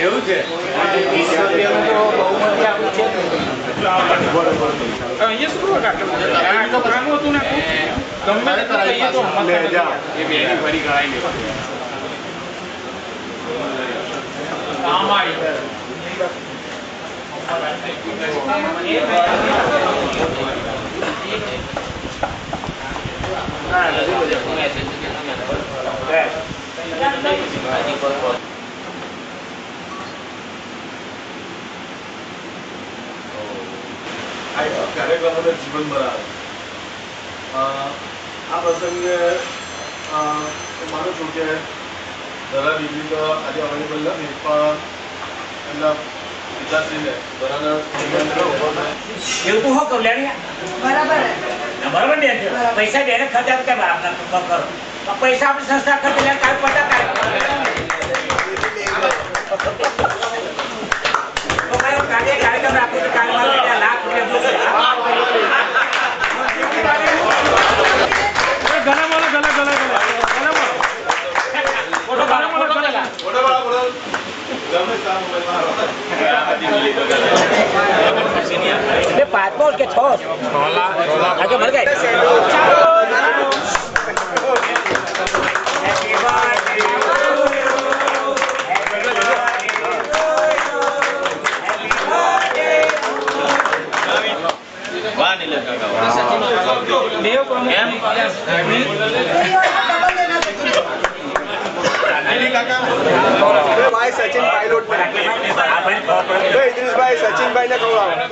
એવું છે અહીંયા શું કરવા કાઢલો? આ છોકરાનું હતું ને ગમે તે કહીએ તો હમત લે જા. એ બેની ફરી કરાવી લેવાની. કામ આવી. આ એક કાર્યક્રમોને જીવન બનાવે આ પ્રસંગે હું માનું છું કે દરા દીકરી તો આજે અવેલેબલ નથી પણ એમના પિતાશ્રીને દરાના લેણી બરાબર. બરાબર. પૈસા બેને ખર્ચા કેમ કરો? પૈસા આપણે સંસ્થા ખર્ચ કાલ પતા કાલ બે પાંચ બોલ કે છ? આજે મળી ગઈ દેવ Hey, this by Sachin by Nakawla.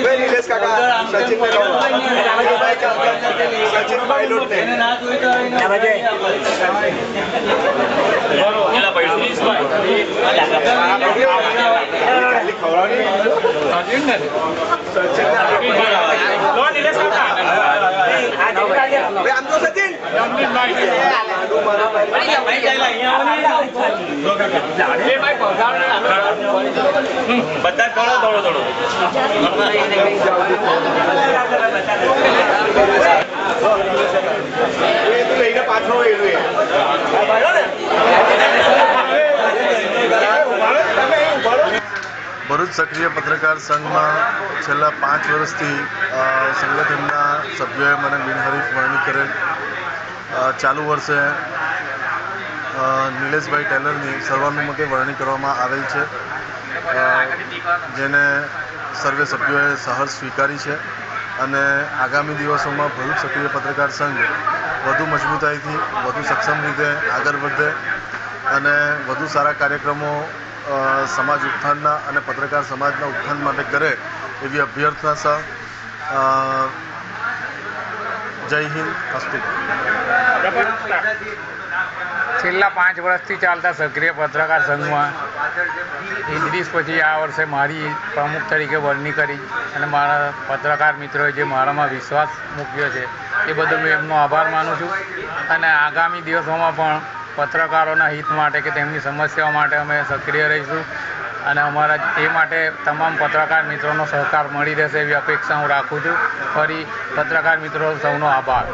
Where is this Kaka? Sachin by Nakawla. Sachin by Lotte. Hello, by this by. Sachin. Sachin. Lord, this Kaka. Hey, I'm Sachin. બધા થોડો થોડો થોડો ભરૂચ સક્રિય પત્રકાર સંઘમાં છેલ્લા પાંચ વર્ષથી સંગઠનના સભ્યોએ મને બિનહરીફ વરણી કરેલ ચાલુ વર્ષે નિલેશભાઈ ટેલરની સર્વાનુમતે વરણી કરવામાં આવેલ છે. જેને સર્વે સભ્યોએ સહર્ષ સ્વીકારી છે અને આગામી દિવસોમાં ભરૂચ સક્રિય પત્રકાર સંઘ વધુ મજબૂતાઈથી, વધુ સક્ષમ રીતે આગળ વધે અને વધુ સારા કાર્યક્રમો સમાજ ઉત્થાનના અને પત્રકાર સમાજના ઉત્થાન માટે કરે એવી અભ્યર્થના સહ જય હિન્દ છેલ્લા પાંચ વર્ષથી ચાલતા સક્રિય પત્રકાર સંઘમાં ઇદ્રીસ પછી આ વર્ષે મારી પ્રમુખ તરીકે વરણી કરી અને મારા પત્રકાર મિત્રોએ જે મારામાં વિશ્વાસ મૂક્યો છે, એ બદલ હું એમનો આભાર માનું છું. અને આગામી દિવસોમાં પણ પત્રકારોના હિત માટે કે તેમની સમસ્યાઓ માટે અમે સક્રિય રહીશું. અને અમારા એ માટે તમામ પત્રકાર મિત્રોનો સહકાર મળી રહેશે એવી અપેક્ષા હું રાખું છું. ફરી પત્રકાર મિત્રો સૌનો આભાર.